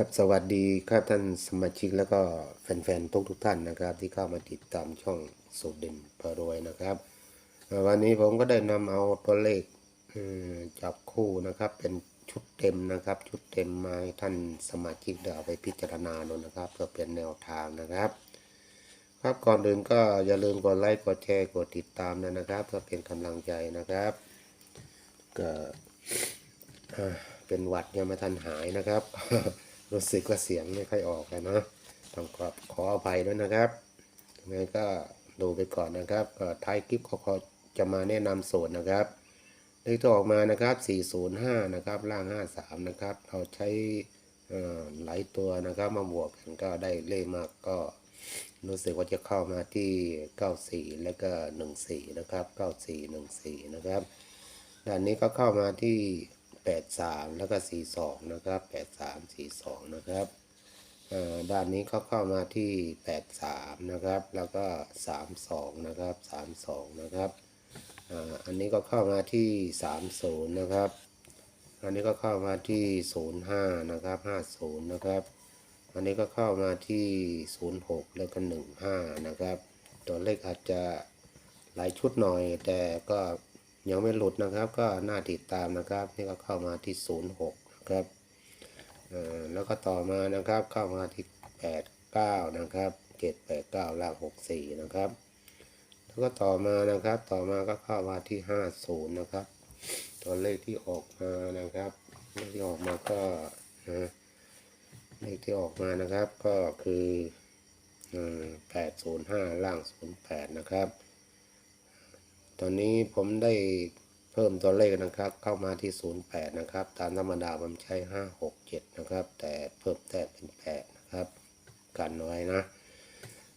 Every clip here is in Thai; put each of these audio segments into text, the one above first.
ครับสวัสดีครับท่านสมาชิกแล้วก็แฟนๆทุกทุกๆท่านนะครับ ที่เข้ามาติดตามช่องสูตรเด่นพารวยนะครับ วันนี้ผมก็ได้นำเอาตัวเลขจับคู่นะครับ เป็นชุดเต็มนะครับ ชุดเต็มมาให้ท่านสมาชิกได้เอาไปพิจารณาดูนะครับเพื่อเป็นแนวทางนะครับ ครับก่อนอื่นก็อย่าลืมกดไลค์กดแชร์กดติดตามนะครับ เพื่อเป็นกำลังใจนะครับก็เป็นหวัดยังไม่ทันหายนะครับ รู้สึกว่าเสียงไม่ค่อยออกเลยเนาะต้องขอขออภัยด้วยนะครับยังไงก็ดูไปก่อนนะครับก็ท้ายคลิปเขาจะมาแนะนำสูตรนะครับเลขที่ออกมานะครับ 405 นะครับ ล่าง 53 นะครับ เราใช้หลายตัวนะครับมาบวกกันก็ได้เลขมากก็รู้สึกว่าจะเข้ามาที่ 94 แล้วก็ 14 นะครับ 9414 นะครับด้านนี้ก็เข้ามาที่ 83 แล้วก็ 42 นะครับ 83 42 นะครับเอ่อด้านนี้ก็เข้ามาที่ 83 นะครับ แล้วก็ 32 นะครับ 32 นะครับอ,อันนี้ก็เข้ามาที่ 30 นะครับ อันนี้ก็เข้ามาที่ 05 นะครับ 50 นะครับ อันนี้ก็เข้ามาที่ 06 แล้วก็15 นะครับ ตัวเลขอาจจะหลายชุดหน่อยแต่ก็ ยังไม่หลุดนะครับ ก็น่าติดตามนะครับ นี่ก็เข้ามาที่ 06 นะครับแล้วก็ต่อมานะครับเข้ามาที่ 89 นะครับ 789ล่าง64 นะครับ แล้วก็ต่อมานะครับ ต่อมาก็เข้ามาที่ 50 นะครับ ตัวเลขที่ออกมานะครับเลขที่ออกมาก็นะเลขที่ออกมานะครับก็คือแปดศูนย์ห้าล่างศูนย์แปดนะครับ ตอนนี้ผมได้เพิ่มตัวเลขนะครับ เข้ามาที่ศูนย์แปดนะครับ ตามธรรมดาผมใช้ห้าหกเจ็ดนะครับ แต่เพิ่มแต้มเป็นแปดนะครับ กันไว้นะ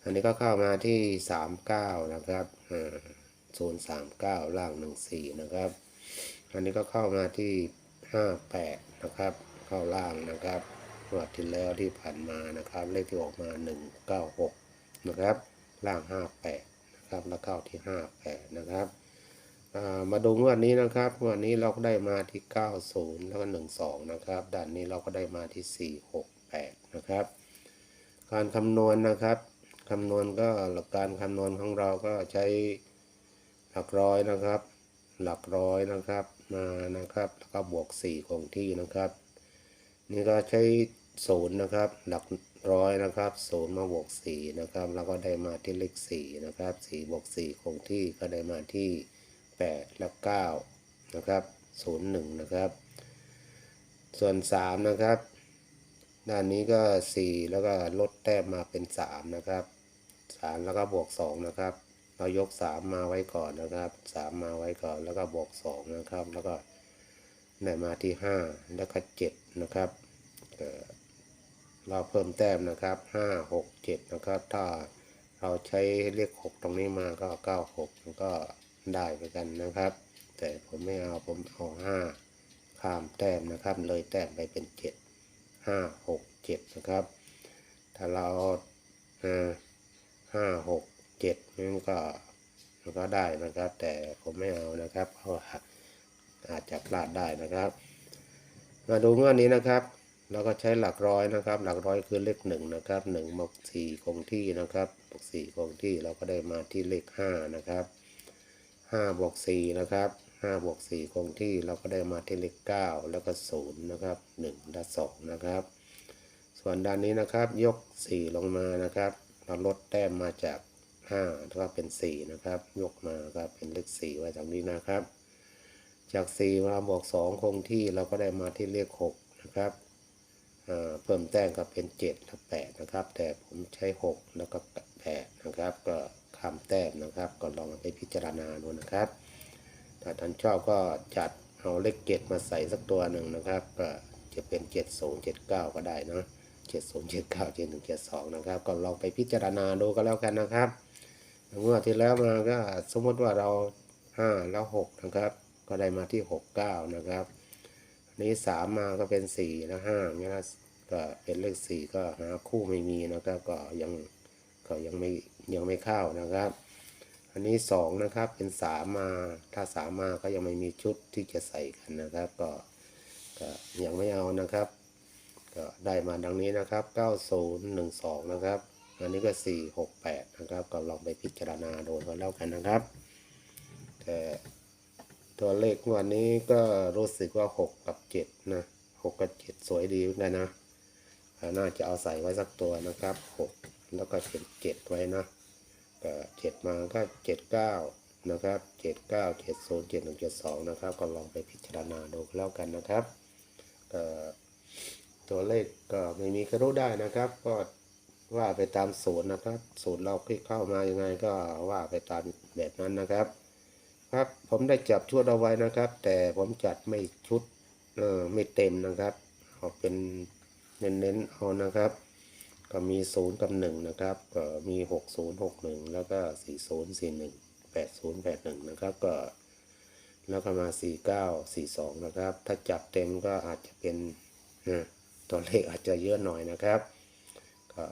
อันนี้ก็เข้ามาที่สามเก้านะครับศูนสามเก้าล่างหนึ่งสี่นะครับ อันนี้ก็เข้ามาที่ห้าแปดนะครับ เข้าล่างนะครับงวดที่แล้วที่ผ่านมานะครับ เลขที่ออกมาหนึ่งเก้าหกนะครับ ล่างห้าแปด นะครับแล้วเข้าที่ห้าแปดนะครับมาดูงวดนี้นะครับงวดนี้เราก็ได้มาที่เก้าศูนย์แล้วก็หนึ่งสองนะครับด้านนี้เราก็ได้มาที่สี่หกแปดนะครับ การคำนวณนะครับคำนวณก็หลักการคำนวณของเราก็ใช้หลักร้อยนะครับ หลักร้อยนะครับมานะครับแล้วก็บวกสี่คงที่นะครับ นี่ก็ใช้ศูนย์นะครับ หลัก ร้อยนะครับศูนย์มาบวกสี่นะครับ แล้วก็ได้มาที่เลขสี่นะครับสี่บวกสี่คงที่ก็ได้มาที่แปดและเก้านะครับศูนย์หนึ่งนะครับ ส่วนสามนะครับ ด้านนี้ก็สี่แล้วก็ลดแต้มมาเป็นสามนะครับสามแล้วก็บวกสองนะครับเรายกสามมาไว้ก่อนนะครับสามมาไว้ก่อนแล้วก็บวกสองนะครับ แล้วก็ได้มาที่ห้าแล้วก็เจ็ดนะครับเอ่อ เราเพิ่มแต้มนะครับห้าหกเจ็ดนะครับ ถ้าเราใช้เลขหกตรงนี้มาก็เก้าหกมันก็ได้เหมือนกันนะครับ แต่ผมไม่เอาผมเอาห้าข้ามแต้มนะครับ เลยแต้มไปเป็นเจ็ดห้าหกเจ็ดนะครับ ถ้าเราห้าหกเจ็ดนี่ก็มันก็ได้นะครับ แต่ผมไม่เอานะครับเพราะอาจจะพลาดได้นะครับ มาดูงวดนี้นะครับ เราก็ใช้หลักร้อยนะครับ หลักร้อยคือเลขหนึ่งนะครับหนึ่งบวกสี่คงที่นะครับบวกสี่คงที่เราก็ได้มาที่เลขห้านะครับห้าบวกสี่นะครับห้าบวกสี่คงที่เราก็ได้มาที่เลขเก้าแล้วก็ศูนย์นะครับหนึ่งและสองนะครับ ส่วนด้านนี้นะครับยกสี่ลงมานะครับ เราลดแต้มมาจากห้าแล้วก็เป็นสี่นะครับ ยกมาครับเป็นเลขสี่ไว้ตรงนี้นะครับ จากสี่มาบวกสองคงที่เราก็ได้มาที่เลขหกนะครับ เพิ่มแต้มก็เป็นเจ็ดและแปดนะครับ แต่ผมใช้หกแล้วก็แปดนะครับ ก็ข้ามแต้มนะครับ ก็ลองไปพิจารณาดูนะครับ ถ้าท่านชอบก็จัดเอาเลขเจ็ดมาใส่สักตัวหนึ่งนะครับก็จะเป็นเจ็ดศูนย์เจ็ดเก้าก็ได้เนะเจ็ดศูนย์เจ็ดเก้าเจ็ดหนึ่งเจ็ดสองนะครับ ก็ลองไปพิจารณาดูก็แล้วกันนะครับงวดที่แล้วมาก็สมมติว่าเราห้าแล้วหกนะครับ ก็ได้มาที่หกเก้านะครับ นนี้สามมาก็เป็นสี่แล้วห้าเงี้ยนะก็เป็นเลขสี่ก็หาคู่ไม่มีนะครับ ก็ยังก็ยังไม่ยังไม่เข้านะครับ อันนี้สองนะครับเป็นสามมาถ้าสามมาก็ยังไม่มีชุดที่จะใส่กันนะครับ ก็ก็ยังไม่เอานะครับ ก็ได้มาดังนี้นะครับ9012นย์หนึ่งสองนะครับ อันนี้ก็468นะครับ ก็ลองไปพิจารณาดูก็แล้วกันนะครับแต่ ตัวเลขวันนี้ก็รู้สึกว่า 6 กับ 7 นะ6กับ 7 สวยดีเหมือนกันนะ น่าจะเอาใส่ไว้สักตัวนะครับ 6 แล้วก็เป็น7ไว้นะก็7มาก็ 79 นะครับ 79 70 71 72 นะครับ ก็ลองไปพิจารณาดูแล้วกันนะครับก็ตัวเลขก็ไม่มีกระรู้ได้นะครับ ก็ว่าไปตามสูตรนะครับ สูตรเราคลิกเข้ามายังไงก็ว่าไปตามแบบนั้นนะครับ ครับ ผมได้จับชุดเอาไว้นะครับ แต่ผมจัดไม่ชุดเออไม่เต็มนะครับเอาเป็นเน้นๆเอานะครับ ก็มีศูนย์กับหนึ่งนะครับ ก็มีหกศูนย์หกหนึ่งแล้วก็สี่ศูนย์สี่หนึ่งแปดศูนย์แปดหนึ่งนะครับก็แล้วก็มาสี่เก้าสี่สองนะครับ ถ้าจับเต็มก็อาจจะเป็นตัวเลขอาจจะเยอะหน่อยนะครับ ก็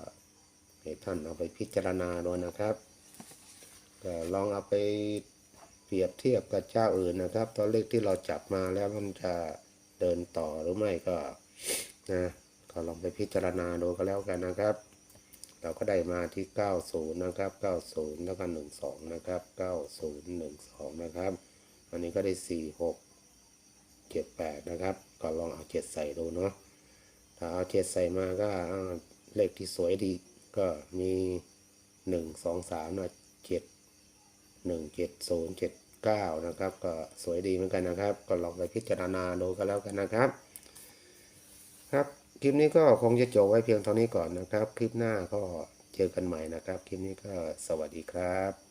ให้ท่านเอาไปพิจารณาดูนะครับ ก็ลองเอาไป เปรียบเทียบกับเจ้าอื่นนะครับ ตัวเลขที่เราจับมาแล้วมันจะเดินต่อหรือไม่ก็นะก็ลองไปพิจารณาดูก็แล้วกันนะครับ เราก็ได้มาที่ 90 นะครับ 90 แล้วก็ 12 นะครับ 90 12 นะครับ อันนี้ก็ได้ 46 78 นะครับ ก็ลองเอา 7 ใส่ดูเนาะ ถ้าเอา 7 ใส่มาก็เลขที่สวยดีก็มี 1 2 3นะ7หนึ่งเ9นย์เก้านะครับ ก็สวยดีเหมือนกันนะครับ ก็ลองไปพิจารณาดูกันแล้วกันนะครับ ครับคลิปนี้ก็คงจะจบไว้เพียงเท่านี้ก่อนนะครับ คลิปหน้าก็เจอกันใหม่นะครับ คลิปนี้ก็สวัสดีครับ